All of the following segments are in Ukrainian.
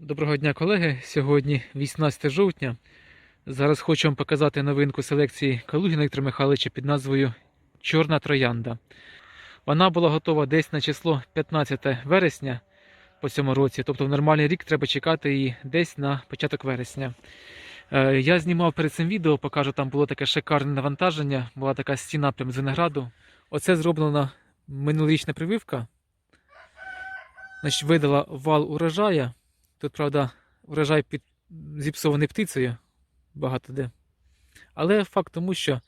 Доброго дня, колеги. Сьогодні 18 жовтня. Зараз хочу вам показати новинку селекції Калугіна Віктора Михайловича під назвою Чорна троянда. Вона була готова десь на число 15 вересня по цьому році, тобто в нормальний рік треба чекати її десь на початок вересня. Е, Я знімав перед цим відео, покажу, там було таке шикарне навантаження, була така стіна прям з винограду. Оце зроблена минулорічна прививка. Значить, видала вал урожая. Тут, правда, урожай під... зіпсований птицею багато де. Але факт тому, що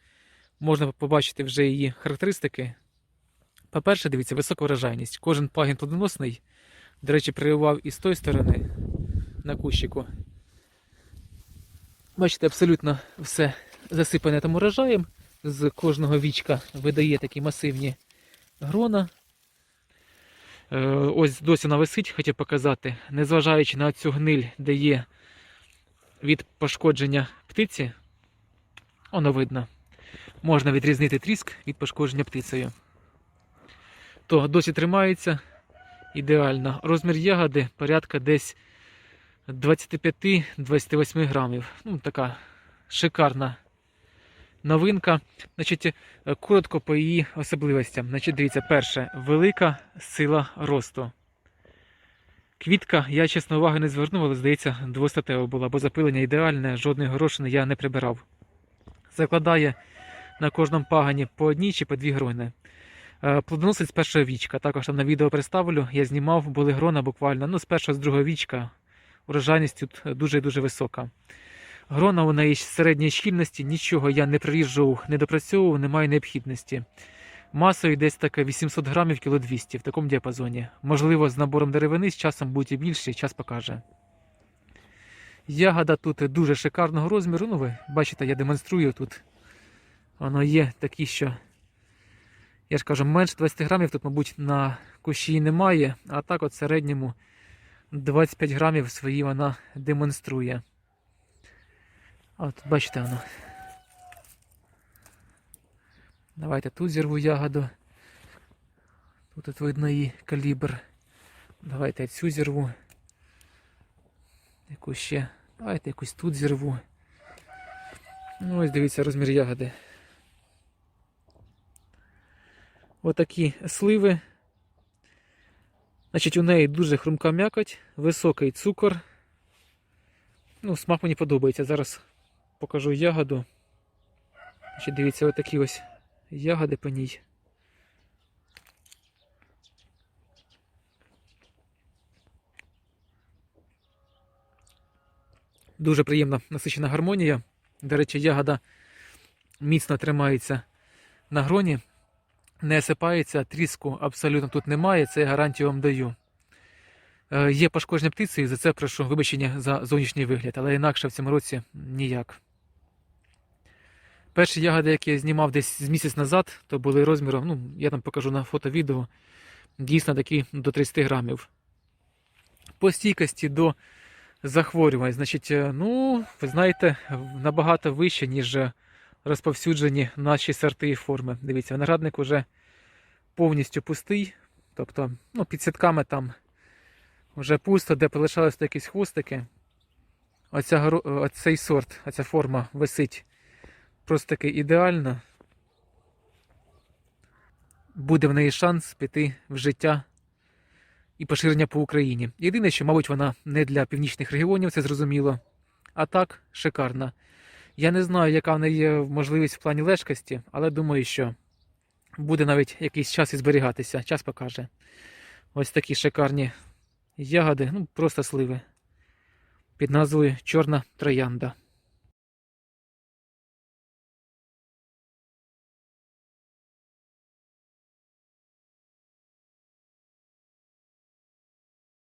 можна побачити вже її характеристики. По-перше, дивіться, висока врожайність. Кожен пагін плодоносний. До речі, прививав і з тої сторони на кущику. Бачите, абсолютно все засипане там урожаєм. З кожного вічка видає такі масивні грона. Е, Ось досі вона висить, хотів показати. Незважаючи на цю гниль, де є від пошкодження птиці, воно видно. Можна відрізнити тріск від пошкодження птицею. То досі тримається ідеально. Розмір ягоди порядка десь 25-28 грамів. Ну, така шикарна новинка. Значить, е, коротко по її особливостям. Значить, дивіться, перше, велика сила росту. Квітка, я чесно уваги не звернув, але здається, двостатева була, бо запилення ідеальне, жодної горошини я не прибирав. Закладає на кожному пагані по одній чи по дві грони. Е, Плодоносить з першого вічка. Також там на відео представлю, я знімав, були грона буквально. Ну, з першого, з другого вічка урожайність тут дуже-дуже висока. Грона у неї середньої щільності, нічого я не приріжував, не допрацьовував, немає необхідності. Масою десь таке 800 грамів кіло 200 в такому діапазоні. Можливо, з набором деревини з часом буде більше, час покаже. Ягода тут дуже шикарного розміру. Ну, ви бачите, я демонструю тут. Воно є такі, що. Я ж кажу, менше 20 грамів тут, мабуть, на кущі немає, а так от середньому 25 грамів свої вона демонструє. От бачите воно. Давайте тут зірву ягоду. Тут от видно її калібр. Давайте цю зірву. Яку ще. Давайте якусь тут зірву. Ну ось дивіться розмір ягоди. Отакі сливи. Значить, у неї дуже хрумка м'якоть, високий цукор. Ну, смак мені подобається. Зараз покажу ягоду. Значить, дивіться, отакі ось ягоди по ній. Дуже приємна насичена гармонія. До речі, ягода міцно тримається на гроні, не осипається, тріску абсолютно тут немає, це я гарантію вам даю. Е, Є пошкодження птиці, і за це прошу вибачення за зовнішній вигляд, але інакше в цьому році ніяк. Перші ягоди, які я знімав десь з місяць назад, то були розміром, ну, я там покажу на фото-відео, дійсно такі до 30 грамів. По стійкості до захворювань, значить, е, ну, ви знаєте, набагато вище, ніж е, розповсюджені наші сорти і форми. Дивіться, виноградник уже повністю пустий. Тобто, ну, під сітками там вже пусто, де полишалися якісь хвостики. Оця, оцей сорт, оця форма висить просто таки ідеально. Буде в неї шанс піти в життя і поширення по Україні. Єдине, що, мабуть, вона не для північних регіонів, це зрозуміло. А так, шикарна. Я не знаю, яка в неї є можливість в плані лежкості, але думаю, що буде навіть якийсь час і зберігатися. Час покаже. Ось такі шикарні ягоди, ну просто сливи. Під назвою Чорна троянда.